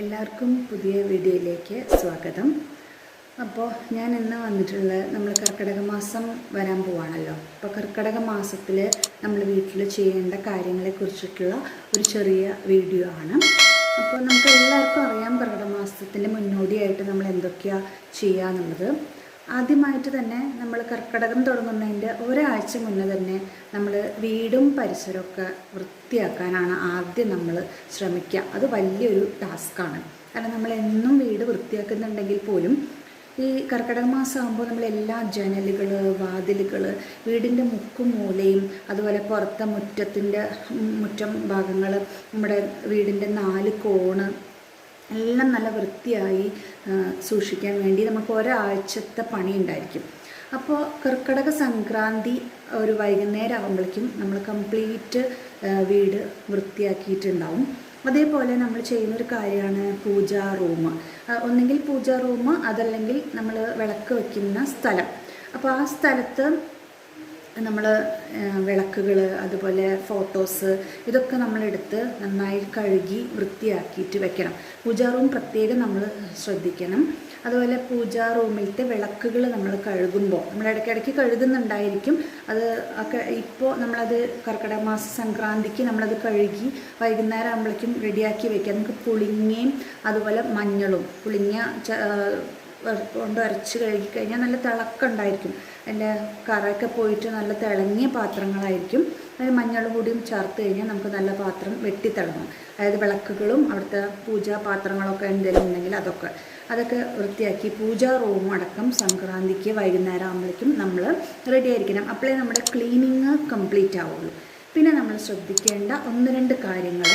എല്ലാവർക്കും പുതിയ വീഡിയോയിലേക്ക് സ്വാഗതം. അപ്പോൾ ഞാൻ ഇന്ന് വന്നിട്ടുള്ളത് നമ്മൾ കർക്കിടക മാസം വരാൻ പോവാണല്ലോ. അപ്പോൾ കർക്കിടക മാസത്തിൽ നമ്മൾ വീട്ടിൽ ചെയ്യേണ്ട കാര്യങ്ങളെക്കുറിച്ചിട്ടുള്ള ഒരു ചെറിയ വീഡിയോ ആണ്. അപ്പോൾ നമുക്ക് എല്ലാവർക്കും അറിയാം കർക്കിടക മാസത്തിന്റെ മുന്നോടിയായിട്ട് നമ്മൾ എന്തൊക്കെയാണ് ചെയ്യുക എന്നുള്ളത് ആദ്യമായിട്ട് തന്നെ നമ്മൾ കർക്കിടകം തുടങ്ങുന്നതിന്റെ ഒരാഴ്ച മുന്നേ തന്നെ നമ്മൾ വീടും പരിസരമൊക്കെ വൃത്തിയാക്കാനാണ് ആദ്യം നമ്മൾ ശ്രമിക്കുക. അത് വലിയൊരു ടാസ്ക്കാണ്. കാരണം നമ്മൾ എന്നും വീട് വൃത്തിയാക്കുന്നുണ്ടെങ്കിൽ പോലും ഈ കർക്കിടക മാസം ആകുമ്പോൾ നമ്മൾ എല്ലാ ജനലുകൾ വാതിലുകൾ വീടിന്റെ മുക്കും മൂലയും അതുപോലെ പുറത്തെ മുറ്റത്തിന്റെ മുറ്റം ഭാഗങ്ങൾ നമ്മുടെ വീടിന്റെ നാല് കോണ് എല്ലാം നല്ല വൃത്തിയായി സൂക്ഷിക്കാൻ വേണ്ടി നമുക്ക് ഒരാഴ്ചത്തെ പണി ഉണ്ടായിരിക്കും. അപ്പോൾ കർക്കിടക സംക്രാന്തി ഒരു വൈകുന്നേരം ആകുമ്പോഴേക്കും നമ്മൾ കംപ്ലീറ്റ് വീട് വൃത്തിയാക്കിയിട്ടുണ്ടാവും. അതേപോലെ നമ്മൾ ചെയ്യുന്നൊരു കാര്യമാണ് പൂജാ റൂം. ഒന്നെങ്കിൽ പൂജാ റൂം അതല്ലെങ്കിൽ നമ്മൾ വിളക്ക് വയ്ക്കുന്ന സ്ഥലം. അപ്പോൾ ആ സ്ഥലത്ത് നമ്മൾ വിളക്കുകൾ അതുപോലെ ഫോട്ടോസ് ഇതൊക്കെ നമ്മളെടുത്ത് നന്നായി കഴുകി വൃത്തിയാക്കിയിട്ട് വെക്കണം. പൂജാ റൂം പ്രത്യേകം നമ്മൾ ശ്രദ്ധിക്കണം. അതുപോലെ പൂജാ റൂമിലത്തെ വിളക്കുകൾ നമ്മൾ കഴുകുമ്പോൾ നമ്മൾ ഇടയ്ക്കിടയ്ക്ക് കഴുകുന്നുണ്ടായിരിക്കും. അത് ഒക്കെ ഇപ്പോൾ നമ്മളത് കർക്കിടക മാസ സംക്രാന്തിക്ക് നമ്മളത് കഴുകി വൈകുന്നേരം ആകുമ്പോഴേക്കും റെഡിയാക്കി വെക്കാം നമുക്ക് പുളിങ്ങയും അതുപോലെ മഞ്ഞളും പുളിങ്ങ കൊണ്ട് അരച്ച് കഴുകി കഴിഞ്ഞാൽ നല്ല തിളക്കമുണ്ടായിരിക്കും. അതിന്റെ കറയൊക്കെ പോയിട്ട് നല്ല തിളങ്ങിയ പാത്രങ്ങളായിരിക്കും. അതിൽ മഞ്ഞളും കൂടിയും ചേർത്ത് കഴിഞ്ഞാൽ നമുക്ക് നല്ല പാത്രം വെട്ടിത്തിളങ്ങും. അതായത് വിളക്കുകളും അവിടുത്തെ പൂജാ പാത്രങ്ങളൊക്കെ എന്തെങ്കിലും ഉണ്ടെങ്കിൽ അതൊക്കെ. അതൊക്കെ വൃത്തിയാക്കി പൂജാ റൂം അടക്കം സംക്രാന്തിക്ക് വൈകുന്നേരം ആകുമ്പോഴേക്കും നമ്മൾ റെഡി ആയിരിക്കണം. അപ്പോഴേ നമ്മുടെ ക്ലീനിങ് കംപ്ലീറ്റ് ആവുള്ളൂ. പിന്നെ നമ്മൾ ശ്രദ്ധിക്കേണ്ട ഒന്ന് രണ്ട് കാര്യങ്ങൾ.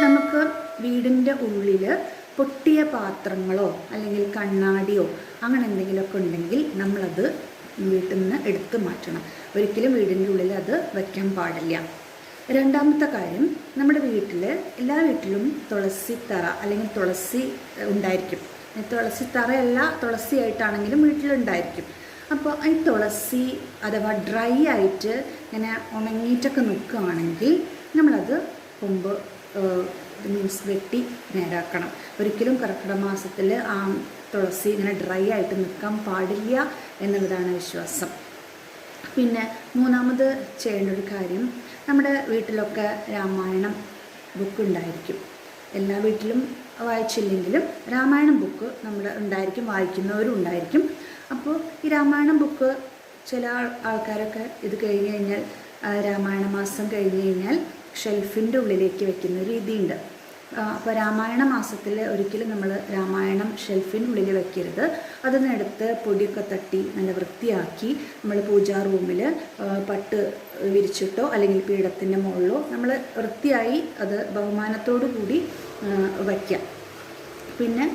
നമുക്ക് വീടിന്റെ ഉള്ളിൽ പൊട്ടിയ പാത്രങ്ങളോ അല്ലെങ്കിൽ കണ്ണാടിയോ അങ്ങനെ എന്തെങ്കിലുമൊക്കെ ഉണ്ടെങ്കിൽ നമ്മളത് വീട്ടിൽ നിന്ന് എടുത്ത് മാറ്റണം. ഒരിക്കലും വീടിന്റെ ഉള്ളിൽ അത് വയ്ക്കാൻ പാടില്ല. രണ്ടാമത്തെ കാര്യം നമ്മുടെ വീട്ടിൽ എല്ലാ വീട്ടിലും തുളസി തറ അല്ലെങ്കിൽ തുളസി ഉണ്ടായിരിക്കും. തുളസി തറയല്ല തുളസി ആയിട്ടാണെങ്കിലും വീട്ടിലുണ്ടായിരിക്കും. അപ്പോൾ ഈ തുളസി അഥവാ ഡ്രൈ ആയിട്ട് ഇങ്ങനെ ഉണങ്ങിയിട്ടൊക്കെ നിൽക്കുകയാണെങ്കിൽ നമ്മളത് കൊമ്പ് മീൻസ് വെട്ടി നേരാക്കണം. ഒരിക്കലും കർക്കിടക മാസത്തിൽ ആ തുളസി ഇങ്ങനെ ഡ്രൈ ആയിട്ട് നിൽക്കാൻ പാടില്ല എന്നുള്ളതാണ് വിശ്വാസം. പിന്നെ മൂന്നാമത് ചെയ്യേണ്ട ഒരു കാര്യം നമ്മുടെ വീട്ടിലൊക്കെ രാമായണം ബുക്ക് ഉണ്ടായിരിക്കും. എല്ലാ വീട്ടിലും വായിച്ചില്ലെങ്കിലും രാമായണം ബുക്ക് നമ്മുടെ ഉണ്ടായിരിക്കും വായിക്കുന്നവരും ഉണ്ടായിരിക്കും. അപ്പോൾ ഈ രാമായണം ബുക്ക് ചില ആൾ- ആൾക്കാരൊക്കെ ഇത് കഴിഞ്ഞ് കഴിഞ്ഞാൽ രാമായണ മാസം കഴിഞ്ഞ് കഴിഞ്ഞാൽ ഷെൽഫിന്റെ ഉള്ളിലേക്ക് വെക്കുന്ന രീതിയുണ്ട്. അപ്പോൾ രാമായണ മാസത്തിൽ ഒരിക്കലും നമ്മൾ രാമായണം ഷെൽഫിനുള്ളിൽ വെക്കരുത്. അതിനെടുത്ത് പൊടിയൊക്കെ തട്ടി നല്ല വൃത്തിയാക്കി നമ്മൾ പൂജാ റൂമിൽ പട്ട് വിരിച്ചിട്ടോ അല്ലെങ്കിൽ പീഠത്തിന്റെ മുകളിലോ നമ്മൾ വൃത്തിയായി അത് ബഹുമാനത്തോടു കൂടി വയ്ക്കുക പിന്നെ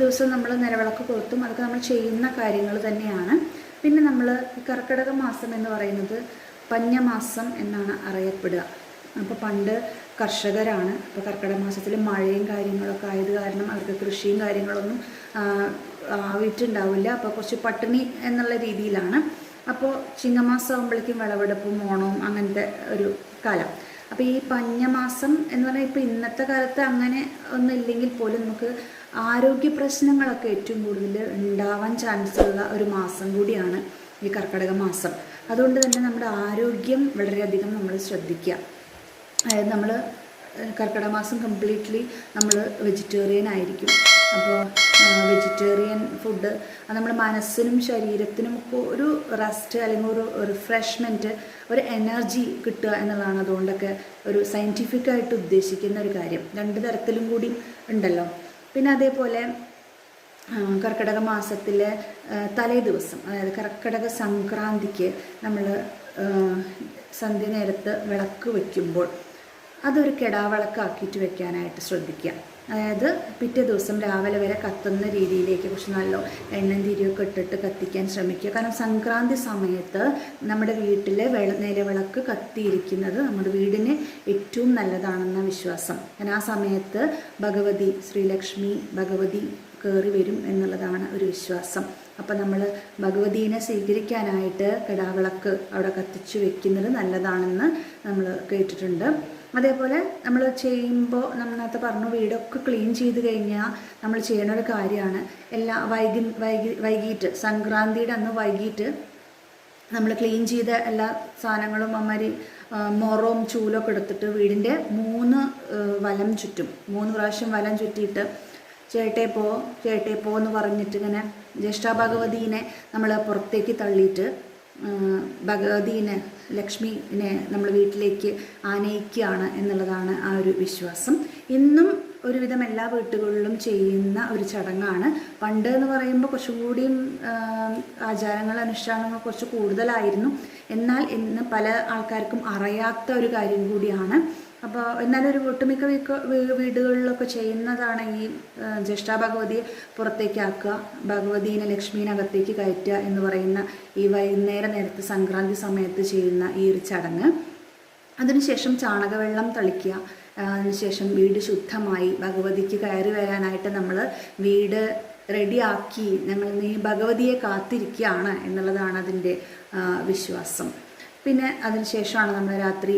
ദിവസം നമ്മൾ നിലവിളക്ക് കൊളുത്തും അതൊക്കെ നമ്മൾ ചെയ്യുന്ന കാര്യങ്ങൾ തന്നെയാണ്. പിന്നെ നമ്മൾ കർക്കിടക മാസം എന്ന് പറയുന്നത് പഞ്ഞമാസം എന്നാണ് അറിയപ്പെടുക. അപ്പോൾ പണ്ട് കർഷകരാണ്. അപ്പോൾ കർക്കിടക മാസത്തിൽ മഴയും കാര്യങ്ങളൊക്കെ ആയത് കാരണം അവർക്ക് കൃഷിയും കാര്യങ്ങളൊന്നും ആവിട്ടുണ്ടാവില്ല അപ്പോൾ കുറച്ച് പട്ടിണി എന്നുള്ള രീതിയിലാണ്. അപ്പോൾ ചിങ്ങമാസം ആകുമ്പോഴേക്കും വിളവെടുപ്പും ഓണവും അങ്ങനത്തെ ഒരു കാലം. അപ്പോൾ ഈ പഞ്ഞമാസം എന്ന് പറഞ്ഞാൽ ഇപ്പോൾ ഇന്നത്തെ കാലത്ത് അങ്ങനെ ഒന്നും ഇല്ലെങ്കിൽ പോലും നമുക്ക് ആരോഗ്യ പ്രശ്നങ്ങളൊക്കെ ഏറ്റവും കൂടുതൽ ഉണ്ടാവാൻ ചാൻസ് ഉള്ള ഒരു മാസം കൂടിയാണ് ഈ കർക്കിടക മാസം. അതുകൊണ്ട് തന്നെ നമ്മുടെ ആരോഗ്യം വളരെയധികം നമ്മൾ ശ്രദ്ധിക്കുക. അതായത് നമ്മൾ കർക്കിടക മാസം കംപ്ലീറ്റ്ലി നമ്മൾ വെജിറ്റേറിയൻ ആയിരിക്കും. അപ്പോൾ വെജിറ്റേറിയൻ ഫുഡ് അത് നമ്മുടെ മനസ്സിനും ശരീരത്തിനും ഒക്കെ ഒരു റെസ്റ്റ് അല്ലെങ്കിൽ ഒരു റിഫ്രഷ്മെന്റ് ഒരു എനർജി കിട്ടുക എന്നുള്ളതാണ് അതുകൊണ്ടൊക്കെ ഒരു സയന്റിഫിക്കായിട്ട് ഉദ്ദേശിക്കുന്ന ഒരു കാര്യം. രണ്ട് തരത്തിലും കൂടി ഉണ്ടല്ലോ. പിന്നെ അതേപോലെ കർക്കിടക മാസത്തിലെ തലേ ദിവസം അതായത് കർക്കിടക സംക്രാന്തിക്ക് നമ്മൾ സന്ധ്യ നേരത്ത് വിളക്ക് വയ്ക്കുമ്പോൾ അതൊരു കെടാവിളക്കാക്കിയിട്ട് വെക്കാനായിട്ട് ശ്രദ്ധിക്കുക. അതായത് പിറ്റേ ദിവസം രാവിലെ വരെ കത്തുന്ന രീതിയിലേക്ക് കുറച്ച് നല്ല എണ്ണയും തിരിയൊക്കെ ഇട്ടിട്ട് കത്തിക്കാൻ ശ്രമിക്കുക. കാരണം സംക്രാന്തി സമയത്ത് നമ്മുടെ വീട്ടിലെ വെള നിലവിളക്ക് കത്തിയിരിക്കുന്നത് നമ്മുടെ വീടിന് ഏറ്റവും നല്ലതാണെന്ന വിശ്വാസം. കാരണം ആ സമയത്ത് ഭഗവതി ശ്രീലക്ഷ്മി ഭഗവതി കയറി വരും എന്നുള്ളതാണ് ഒരു വിശ്വാസം. അപ്പം നമ്മൾ ഭഗവതീനെ സ്വീകരിക്കാനായിട്ട് കിടാവിളക്ക് അവിടെ കത്തിച്ചു വെക്കുന്നത് നല്ലതാണെന്ന് നമ്മൾ കേട്ടിട്ടുണ്ട്. അതേപോലെ നമ്മൾ ചെയ്യുമ്പോൾ നമ്മൾ നേരത്തെ പറഞ്ഞു വീടൊക്കെ ക്ലീൻ ചെയ്ത് കഴിഞ്ഞാൽ നമ്മൾ ചെയ്യുന്ന ഒരു കാര്യമാണ്. എല്ലാ വൈകി വൈകി വൈകിട്ട് സംക്രാന്തിയുടെ അന്ന് വൈകിട്ട് നമ്മൾ ക്ലീൻ ചെയ്ത എല്ലാ സാധനങ്ങളും അമ്മമാരി മൊറവും ചൂലൊക്കെ എടുത്തിട്ട് വീടിന്റെ മൂന്ന് വലം ചുറ്റും മൂന്ന് പ്രാവശ്യം വലം ചുറ്റിയിട്ട് ചേട്ടേ പോ ചേട്ടേ പോ എന്ന് പറഞ്ഞിട്ട് ഇങ്ങനെ ജ്യേഷ്ഠ ഭഗവതീനെ നമ്മൾ പുറത്തേക്ക് തള്ളിയിട്ട് ഭഗവതീനെ ലക്ഷ്മിനെ നമ്മൾ വീട്ടിലേക്ക് ആനയിക്കുകയാണ് എന്നുള്ളതാണ് ആ ഒരു വിശ്വാസം. ഇന്നും ഒരുവിധം എല്ലാ വീട്ടുകളിലും ചെയ്യുന്ന ഒരു ചടങ്ങാണ്. പണ്ട് എന്ന് പറയുമ്പോൾ കുറച്ചുകൂടിയും ആചാരങ്ങൾ അനുഷ്ഠാനങ്ങൾ കുറച്ച് കൂടുതലായിരുന്നു. എന്നാൽ ഇന്ന് പല ആൾക്കാർക്കും അറിയാത്ത ഒരു കാര്യം കൂടിയാണ് അപ്പോൾ എന്നാലും ഒരു ഒട്ടുമിക്ക വീടുകളിലൊക്കെ ചെയ്യുന്നതാണ് ഈ ജ്യേഷ്ഠ ഭഗവതിയെ പുറത്തേക്കാക്കുക ഭഗവതീനെ ലക്ഷ്മീനകത്തേക്ക് കയറ്റുക എന്ന് പറയുന്ന ഈ വൈകുന്നേര നേരത്തെ സംക്രാന്തി സമയത്ത് ചെയ്യുന്ന ഈ ഒരു ചടങ്ങ്. അതിനുശേഷം ചാണകവെള്ളം തളിക്കുക അതിനുശേഷം വീട് ശുദ്ധമായി ഭഗവതിക്ക് കയറി വരാനായിട്ട് നമ്മൾ വീട് റെഡിയാക്കി നമ്മൾ നീ ഭഗവതിയെ കാത്തിരിക്കുകയാണ് എന്നുള്ളതാണ് അതിന്റെ വിശ്വാസം. പിന്നെ അതിനുശേഷമാണ് നമ്മൾ രാത്രി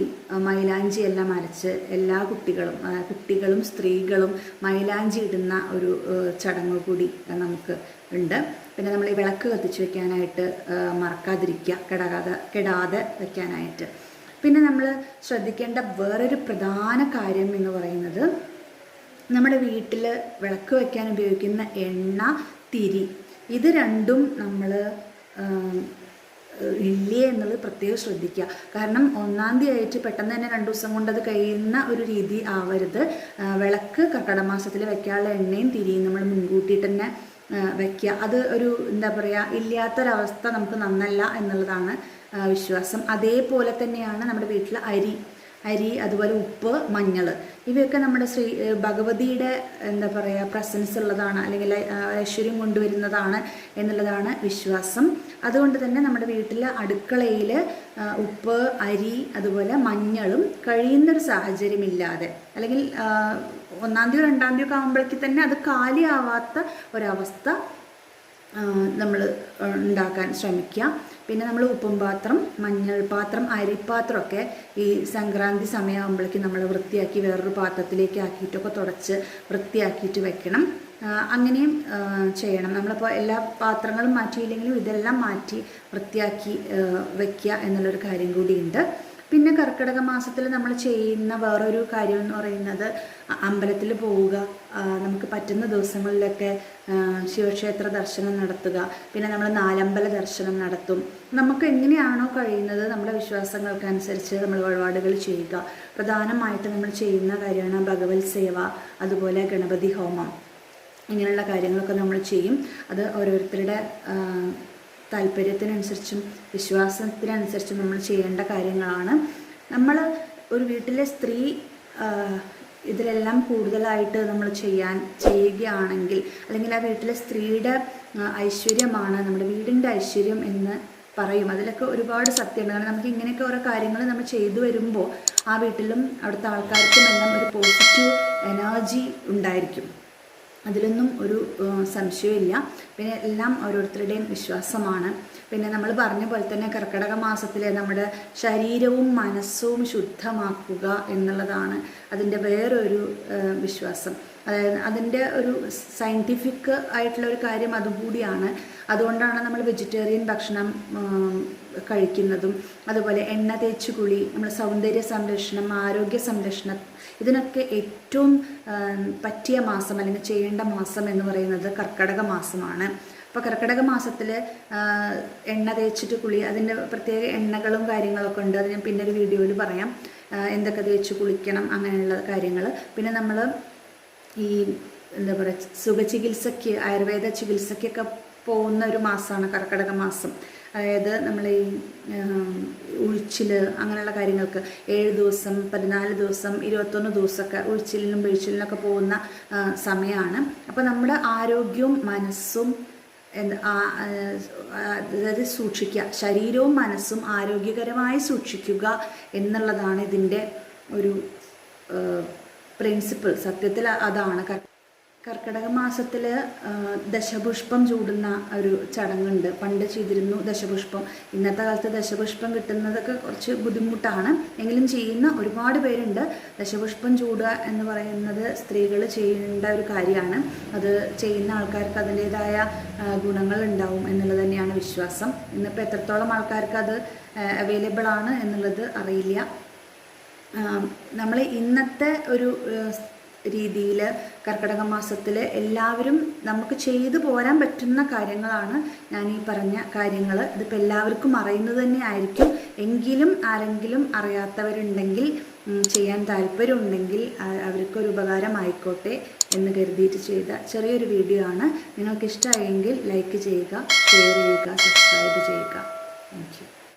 മൈലാഞ്ചി എല്ലാം അരച്ച് എല്ലാ കുട്ടികളും കുട്ടികളും സ്ത്രീകളും മൈലാഞ്ചി ഇടുന്ന ഒരു ചടങ്ങ് കൂടി നമുക്ക് ഉണ്ട്. പിന്നെ നമ്മൾ ഈ വിളക്ക് കത്തിച്ച് വെക്കാനായിട്ട് മറക്കാതിരിക്കുക കെടാതെ കെടാതെ വെക്കാനായിട്ട്. പിന്നെ നമ്മൾ ശ്രദ്ധിക്കേണ്ട വേറൊരു പ്രധാന കാര്യം എന്ന് പറയുന്നത് നമ്മുടെ വീട്ടിൽ വിളക്ക് വയ്ക്കാൻ ഉപയോഗിക്കുന്ന എണ്ണ തിരി. ഇത് രണ്ടും നമ്മൾ ഇല്ലേ എന്നുള്ളത് പ്രത്യേകം ശ്രദ്ധിക്കുക. കാരണം ഒന്നാം തീയതി ആയിട്ട് പെട്ടെന്ന് തന്നെ രണ്ട് ദിവസം കൊണ്ട് അത് കഴിയുന്ന ഒരു രീതി ആവരുത്. വിളക്ക് കർക്കിടക മാസത്തിൽ വെക്കാനുള്ള എണ്ണയും തിരിയും നമ്മൾ മുൻകൂട്ടിയിട്ട് തന്നെ വയ്ക്കുക അത് ഒരു എന്താ പറയുക ഇല്ലാത്തൊരവസ്ഥ നമുക്ക് നന്നല്ല എന്നുള്ളതാണ് വിശ്വാസം. അതേപോലെ തന്നെയാണ് നമ്മുടെ വീട്ടിൽ അരി. അരി അതുപോലെ ഉപ്പ് മഞ്ഞൾ ഇവയൊക്കെ നമ്മുടെ ശ്രീ ഭഗവതിയുടെ എന്താ പറയുക പ്രസൻസ് ഉള്ളതാണ് അല്ലെങ്കിൽ ഐശ്വര്യം കൊണ്ടുവരുന്നതാണ് എന്നുള്ളതാണ് വിശ്വാസം. അതുകൊണ്ട് തന്നെ നമ്മുടെ വീട്ടിലെ അടുക്കളയിൽ ഉപ്പ് അരി അതുപോലെ മഞ്ഞളും കഴിയുന്നൊരു സാഹചര്യമില്ലാതെ അല്ലെങ്കിൽ ഒന്നാം തീയതി രണ്ടാം തീയതി ഒക്കെ ആകുമ്പോഴേക്ക് തന്നെ അത് കാലിയാവാത്ത ഒരവസ്ഥ നമ്മൾ ഉണ്ടാക്കാൻ ശ്രമിക്കുക. പിന്നെ നമ്മൾ ഉപ്പും പാത്രം മഞ്ഞൾ പാത്രം അരിപ്പാത്രമൊക്കെ ഈ സംക്രാന്തി സമയമാകുമ്പോഴേക്കും നമ്മൾ വൃത്തിയാക്കി വേറൊരു പാത്രത്തിലേക്ക് ആക്കിയിട്ടൊക്കെ തുടച്ച് വൃത്തിയാക്കിയിട്ട് വെക്കണം. അങ്ങനെയും ചെയ്യണം. നമ്മളിപ്പോൾ എല്ലാ പാത്രങ്ങളും മാറ്റിയില്ലെങ്കിലും ഇതെല്ലാം മാറ്റി വൃത്തിയാക്കി വെക്കുക എന്നുള്ളൊരു കാര്യം കൂടിയുണ്ട്. പിന്നെ കർക്കിടക മാസത്തിൽ നമ്മൾ ചെയ്യുന്ന വേറൊരു കാര്യം എന്ന് പറയുന്നത് അമ്പലത്തിൽ പോവുക നമുക്ക് പറ്റുന്ന ദിവസങ്ങളിലൊക്കെ ശിവക്ഷേത്ര ദർശനം നടത്തുക പിന്നെ നമ്മൾ നാലമ്പല ദർശനം നടത്തും. നമുക്ക് എങ്ങനെയാണോ കഴിയുന്നത് നമ്മുടെ വിശ്വാസങ്ങൾക്കനുസരിച്ച് നമ്മൾ വഴിപാടുകൾ ചെയ്യുക. പ്രധാനമായിട്ട് നമ്മൾ ചെയ്യുന്ന കാര്യമാണ് ഭഗവത് സേവ അതുപോലെ ഗണപതി ഹോമം. ഇങ്ങനെയുള്ള കാര്യങ്ങളൊക്കെ നമ്മൾ ചെയ്യും. അത് ഓരോരുത്തരുടെ താല്പര്യത്തിനനുസരിച്ചും വിശ്വാസത്തിനനുസരിച്ചും നമ്മൾ ചെയ്യേണ്ട കാര്യങ്ങളാണ്. നമ്മൾ ഒരു വീട്ടിലെ സ്ത്രീ ഇതിലെല്ലാം കൂടുതലായിട്ട് നമ്മൾ ചെയ്യാൻ ചെയ്യുകയാണെങ്കിൽ അല്ലെങ്കിൽ ആ വീട്ടിലെ സ്ത്രീയുടെ ഐശ്വര്യമാണ് നമ്മുടെ വീടിന്റെ ഐശ്വര്യം എന്ന് പറയും. അതിലൊക്കെ ഒരുപാട് സത്യമുണ്ട് കാരണം നമുക്ക് ഇങ്ങനെയൊക്കെ ഓരോ കാര്യങ്ങൾ നമ്മൾ ചെയ്തു വരുമ്പോൾ ആ വീട്ടിലും അവിടുത്തെ ആൾക്കാർക്കും എല്ലാം ഒരു പോസിറ്റീവ് എനർജി ഉണ്ടായിരിക്കും. അതിലൊന്നും ഒരു സംശയമില്ല പിന്നെ എല്ലാം ഓരോരുത്തരുടെയും വിശ്വാസമാണ്. പിന്നെ നമ്മൾ പറഞ്ഞ പോലെ തന്നെ കർക്കിടക മാസത്തിലെ നമ്മുടെ ശരീരവും മനസ്സും ശുദ്ധമാക്കുക എന്നുള്ളതാണ് അതിന്റെ വേറൊരു വിശ്വാസം. അതായത് അതിന്റെ ഒരു സയന്റിഫിക് ആയിട്ടുള്ള ഒരു കാര്യം അതുകൂടിയാണ്. അതുകൊണ്ടാണ് നമ്മൾ വെജിറ്റേറിയൻ ഭക്ഷണം കഴിക്കുന്നതും അതുപോലെ എണ്ണ തേച്ച് കുളി നമ്മൾ സൗന്ദര്യ സംരക്ഷണം ആരോഗ്യ സംരക്ഷണം ഇതിനൊക്കെ ഏറ്റവും പറ്റിയ മാസം അല്ലെങ്കിൽ ചെയ്യേണ്ട മാസം എന്ന് പറയുന്നത് കർക്കടക മാസമാണ്. അപ്പോൾ കർക്കിടക മാസത്തിൽ എണ്ണ തേച്ചിട്ട് കുളി അതിന്റെ പ്രത്യേക എണ്ണകളും കാര്യങ്ങളൊക്കെ ഉണ്ട്. അത് ഞാൻ പിന്നെ ഒരു വീഡിയോയിൽ പറയാം. എന്തൊക്കെ തേച്ച് കുളിക്കണം അങ്ങനെയുള്ള കാര്യങ്ങൾ പിന്നെ നമ്മൾ ഈ എന്താ പറയുക സുഖചികിത്സയ്ക്ക് ആയുർവേദ ചികിത്സയ്ക്കൊക്കെ പോകുന്ന ഒരു മാസമാണ് കർക്കിടക മാസം. അതായത് നമ്മൾ ഈ ഉഴിച്ചിൽ അങ്ങനെയുള്ള കാര്യങ്ങൾക്ക് ഏഴ് ദിവസം പതിനാല് ദിവസം ഇരുപത്തൊന്ന് ദിവസമൊക്കെ ഉഴിച്ചിലിനും പിഴിച്ചിലിനൊക്കെ പോകുന്ന സമയമാണ്. അപ്പോൾ നമ്മുടെ ആരോഗ്യവും മനസ്സും അതായത് സൂക്ഷിക്കുക ശരീരവും മനസ്സും ആരോഗ്യകരമായി സൂക്ഷിക്കുക എന്നുള്ളതാണ് ഇതിന്റെ ഒരു പ്രിൻസിപ്പിൾ. സത്യത്തിൽ അതാണ്. കർക്കിടക മാസത്തിൽ ദശപുഷ്പം ചൂടുന്ന ഒരു ചടങ്ങുണ്ട്. പണ്ട് ചെയ്തിരുന്നു ദശപുഷ്പം. ഇന്നത്തെ കാലത്ത് ദശപുഷ്പം കിട്ടുന്നതൊക്കെ കുറച്ച് ബുദ്ധിമുട്ടാണ്. എങ്കിലും ചെയ്യുന്ന ഒരുപാട് പേരുണ്ട്. ദശപുഷ്പം ചൂടുക എന്ന് പറയുന്നത് സ്ത്രീകൾ ചെയ്യേണ്ട ഒരു കാര്യമാണ്. അത് ചെയ്യുന്ന ആൾക്കാർക്ക് അതിന്റേതായ ഗുണങ്ങൾ ഉണ്ടാവും എന്നുള്ളത് തന്നെയാണ് വിശ്വാസം. ഇന്നിപ്പോൾ എത്രത്തോളം ആൾക്കാർക്ക് അത് അവൈലബിൾ ആണ് എന്നുള്ളത് അറിയില്ല. നമ്മൾ ഇന്നത്തെ ഒരു രീതിയിൽ കർക്കിടക മാസത്തിൽ എല്ലാവരും നമുക്ക് ചെയ്തു പോരാൻ പറ്റുന്ന കാര്യങ്ങളാണ് ഞാൻ ഈ പറഞ്ഞ കാര്യങ്ങൾ ഇതിപ്പോൾ എല്ലാവർക്കും അറിയുന്നത് തന്നെ ആയിരിക്കും. എങ്കിലും ആരെങ്കിലും അറിയാത്തവരുണ്ടെങ്കിൽ ചെയ്യാൻ താല്പര്യമുണ്ടെങ്കിൽ അവർക്കൊരു ഉപകാരമായിക്കോട്ടെ എന്ന് കരുതിയിട്ട് ചെയ്ത ചെറിയൊരു വീഡിയോ ആണ്. നിങ്ങൾക്ക് ഇഷ്ടമായെങ്കിൽ ലൈക്ക് ചെയ്യുക ഷെയർ ചെയ്യുക സബ്സ്ക്രൈബ് ചെയ്യുക. താങ്ക്